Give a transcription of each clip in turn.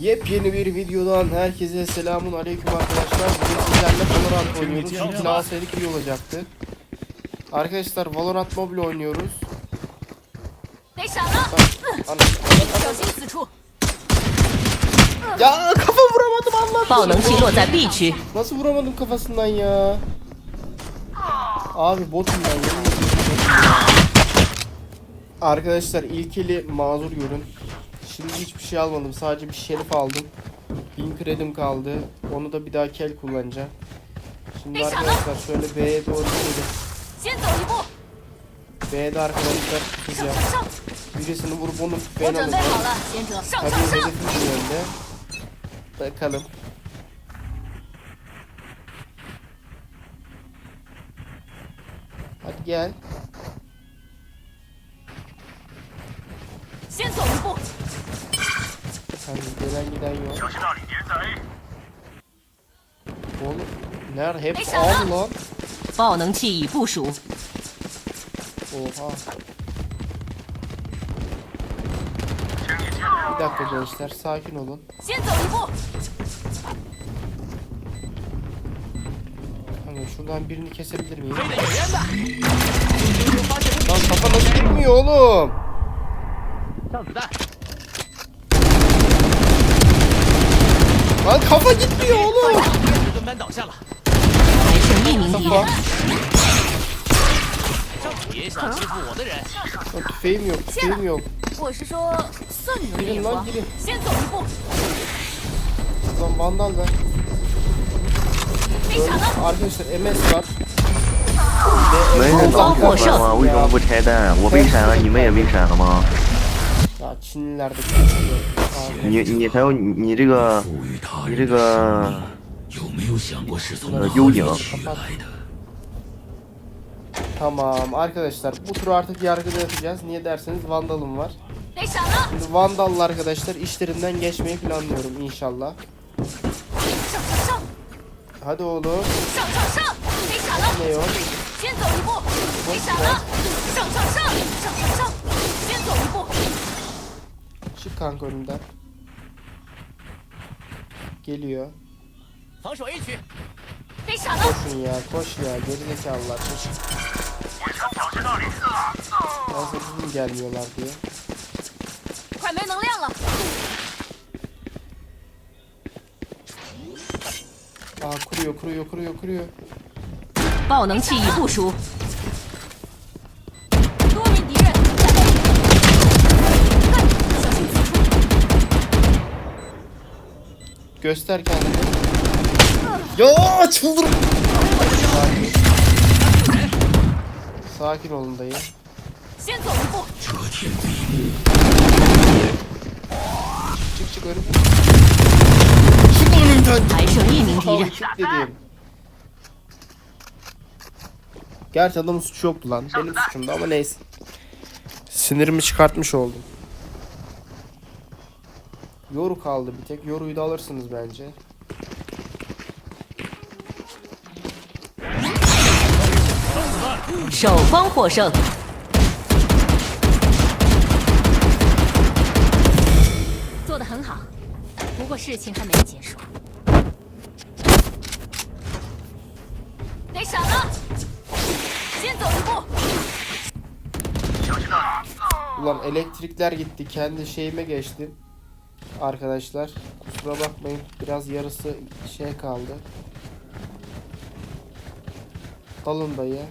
Yepyeni bir videodan herkese selamun aleyküm arkadaşlar. Bugün sizlerle Valorant oynuyoruz. Çünkü alsaydık iyi olacaktı. Arkadaşlar Valorant Mobile oynuyoruz. Ya kafa vuramadım Allah Nasıl vuramadım kafasından ya? Abi botum ben yemin Arkadaşlar ilkeli mazur görün. Şimdi hiçbir şey almadım. Sadece bir şerif aldım. 1000 kredim kaldı. Onu da bir daha kel kullanacağım. Şimdi arkadaşlar şöyle B'ye doğru gidelim. B'de arkadaşlar tutacağım. Birisini vurup onu ben alacağım. Tabii hedefim yönde. Bakalım. Hadi gel. Hani gelen giden yok. Oğlum nerede? Hepsi aldı lan. 爆能器已部署， Oha. Bir dakika gençler sakin olun. 先走一步， Hani şuradan birini kesebilir miyim? Lan kafa nasıl gitmiyor oğlum? 上子弹， 完了，卡你屌了！跟班倒下了，还剩一名敌人。别想欺负我的人！飞秒，飞秒！我是说，算你的意。先走一步。怎么蛋了？没想到，而且。没人搞我吗？为什么不拆弹？我被闪了，你们也被闪了吗？ Ya Çinliler de konuşuyor. Abi, 你你还有你你这个你这个呃幽影， kapat. Tamam arkadaşlar bu turu artık yargıda yapacağız. Niye derseniz vandalım var. 得闪了！ Şimdi vandalla arkadaşlar işlerinden geçmeyi planlıyorum inşallah. 上上上！ Hadi oğlum. 上上上！没闪了！ Ne o? 先走 Çık kanka önümden. Geliyor. 防守 A 区， 得闪了！ Koşun ya koş ya gerizekalılar koş. Nasıl bizim gelmiyorlar diye. 快没能量了！ Aa kuruyor kuruyor kuruyor kuruyor. 爆能器已部署， Göster kendini. Ya çıldır. Sakin. Sakin olun dayı. Çık çık önüm. Çık önümden. Diyelim. Gerçi adamın suçu yoktu lan. Benim suçumdu ama neyse. Sinirimi çıkartmış oldum. Yoru kaldı bir tek. Yoru'yu da alırsınız bence. Şou fang huo sheng. Ulan elektrikler gitti. Kendi şeyime geçtim Arkadaşlar kusura bakmayın. Biraz yarısı şey kaldı. Dalın dayı.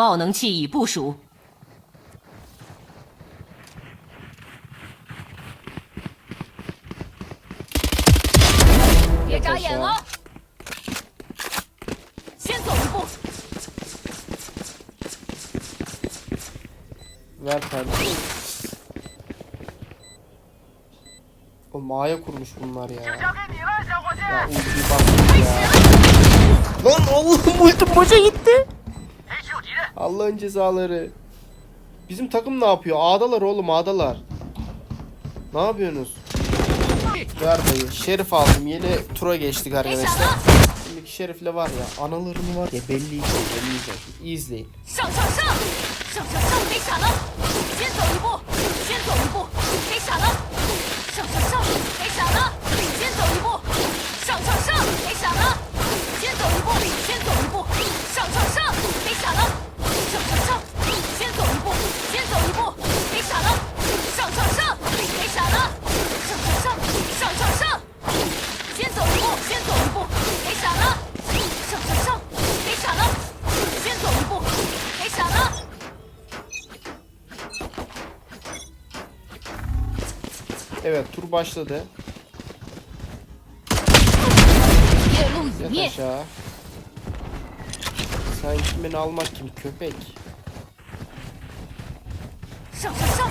爆能器已部署，别眨眼了！先走一步， Ver kardeşim. mağaya kurmuş bunlar ya. Ya ultiyi bastım ya. Lan Allah'ım ultim boşa gitti. Allah'ın cezaları. Bizim takım ne yapıyor? Ağdalar oğlum ağdalar. Ne yapıyorsunuz? Ver dayı. Şerif aldım. Yeni tura geçtik arkadaşlar. Şimdiki şerifle var ya analarını var ya belli belli izleyecek. İyi izleyin. Evet tur başladı. 夜路已 Yat 灭， aşağı. Sen kim beni almak kim köpek? 上上上！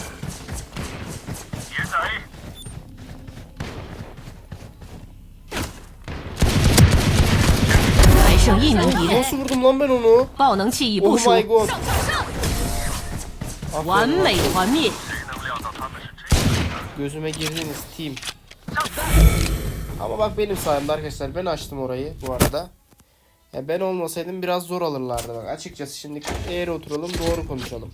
还剩一名敌人， Nasıl vurdum lan ben onu? 爆能器已部 Oh 署， my god. 上上上！ Aferin 完 lan. 美团灭。 Gözüme girdiniz team. Ama bak benim sayemde arkadaşlar. Ben açtım orayı bu arada. Yani ben olmasaydım biraz zor alırlardı bak. Açıkçası şimdi eğer oturalım doğru konuşalım.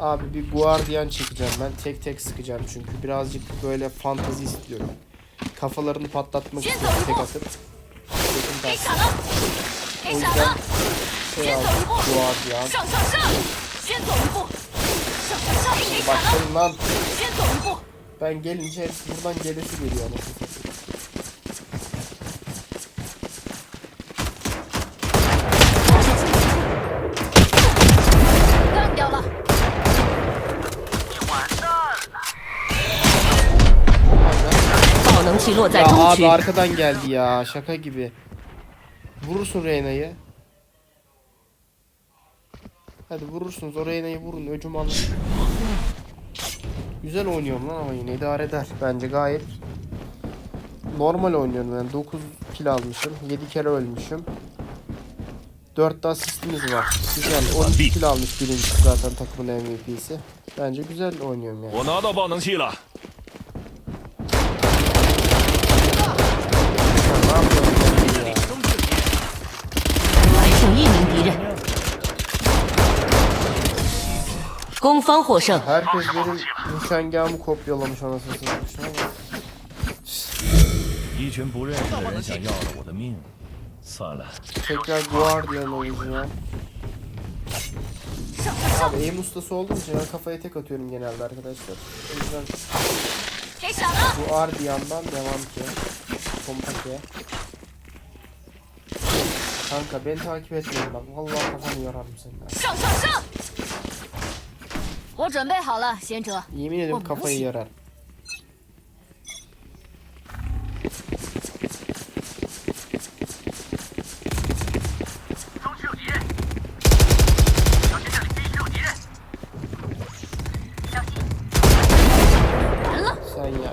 Abi bir guardiyan çekeceğim ben. Tek tek sıkacağım çünkü. Birazcık böyle fantazi istiyorum. Kafalarını patlatmak istiyorum tek atıp. O yüzden şey aldım. Guardiyan. Başlayın lan. Ben gelince hepsi buradan gelesi geliyor anasını. Ya abi arkadan geldi ya şaka gibi. Vurursun Reyna'yı. Hadi vurursunuz o Reyna'yı vurun öcüm alın. Güzel oynuyorum lan ama yine idare eder. Bence gayet normal oynuyorum yani. 9 kill almışım 7 kere ölmüşüm. 4 de asistimiz var. Güzel. 12 kill almış birincisi zaten takımın MVP'si Bence güzel oynuyorum yani 攻方获胜， Herkes benim nişangahımı kopyalamış anasını satayım Şuna bak. 一群不认识的人想要了我的命，算了， Tekrar Guardian oynayacağım. 上上上！ Abi aim ustası olduğum için ben kafaya tek atıyorum genelde arkadaşlar. O yüzden 给闪了！ Guardian'dan devam ki. Kompake. Kanka beni takip etmeyin bak. Vallahi kafanı yararım senin. ha. 上上上！ 我准备好了，贤者。 Yemin ediyorum kafayı yarar. Sen ya.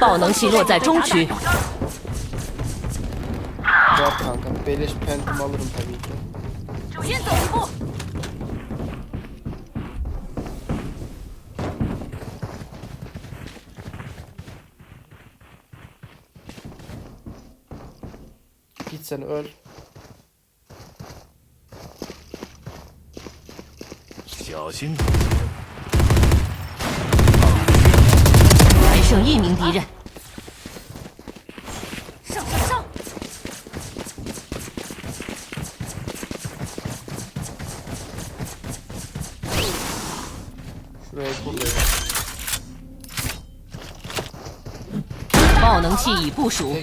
爆能器落在中区， Ver kanka. Beleş pentim alırım tabii ki. 小心。还剩一名敌人。上上。上对不对爆能器已部署。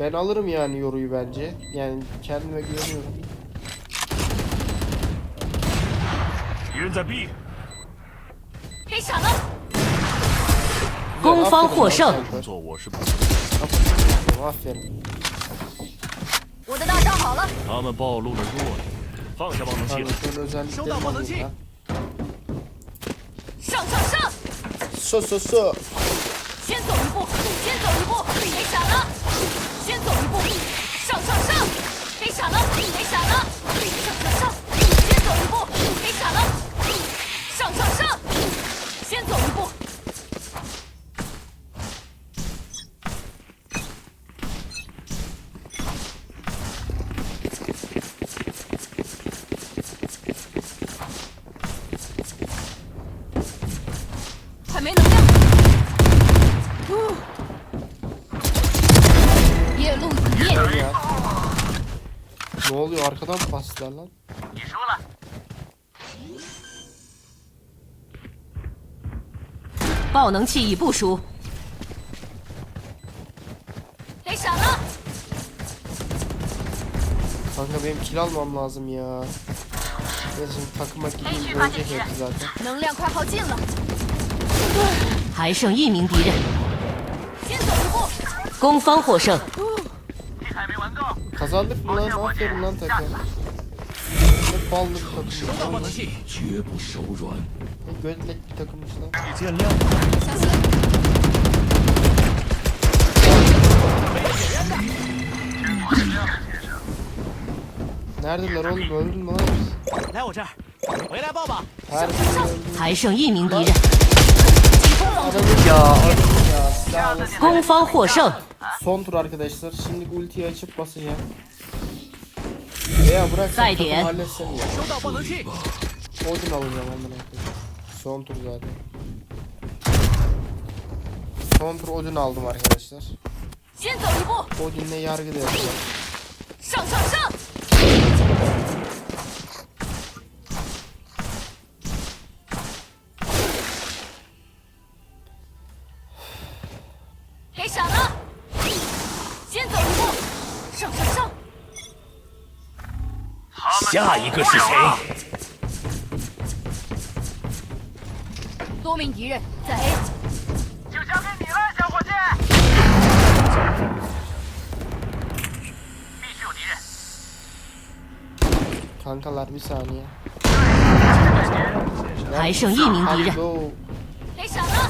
Ben alırım yani yoruyu bence. Yani kendime güveniyorum. 敌人在 B，给闪了！ 攻方获胜。工作我是不， Aferin. 我的大招好了，他们暴露了弱点，放下爆能器 Kanka 了。 şöyle özelliklerini Şuradan alayım balıkçı. ya. 上上上！ Su su su. 先走一步，先走一步， 闪了，给闪了！上上上！先走一步，给闪了！上上上！先走一步，还没能量。oluyor arkadan mı bastılar lan? 你输了。爆能器已部署，给闪了！ Kanka benim kill almam lazım ya. Ya şimdi takıma gideyim ölecek hepsi zaten. 能量快耗尽了，还剩一名敌人，先走一步。攻方获胜。 Kazandık mı lan? Aferin lan takım. Ne ballı bir 收到 takım. 爆能器，绝不手软。 Ne götlek bir takımmış lan. 见谅。小心， Neredeler oğlum? Öldün mü lan? hepsi? 来我这儿，回来抱抱。 Her biri öldü. 还剩一名敌人， Adamı ya. Ya sağ olasın. 攻方获胜。 Son tur arkadaşlar. Şimdi ultiyi açıp basacağım. Ya bırak takımı halletsen ya. Odin alacağım amına Son tur zaten. Son tur Odin aldım arkadaşlar. Odin'le yargı da yapacağım. 下一个是谁？多名敌人在。a 就交给你了小伙计。必须有敌人。看看 letmesuny 还剩一名敌人。雷闪了？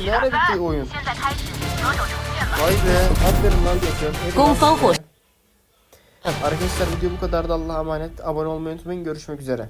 现在开始着手充电了。攻防火 Arkadaşlar video bu kadardı. Allah'a emanet. Abone olmayı unutmayın. Görüşmek üzere.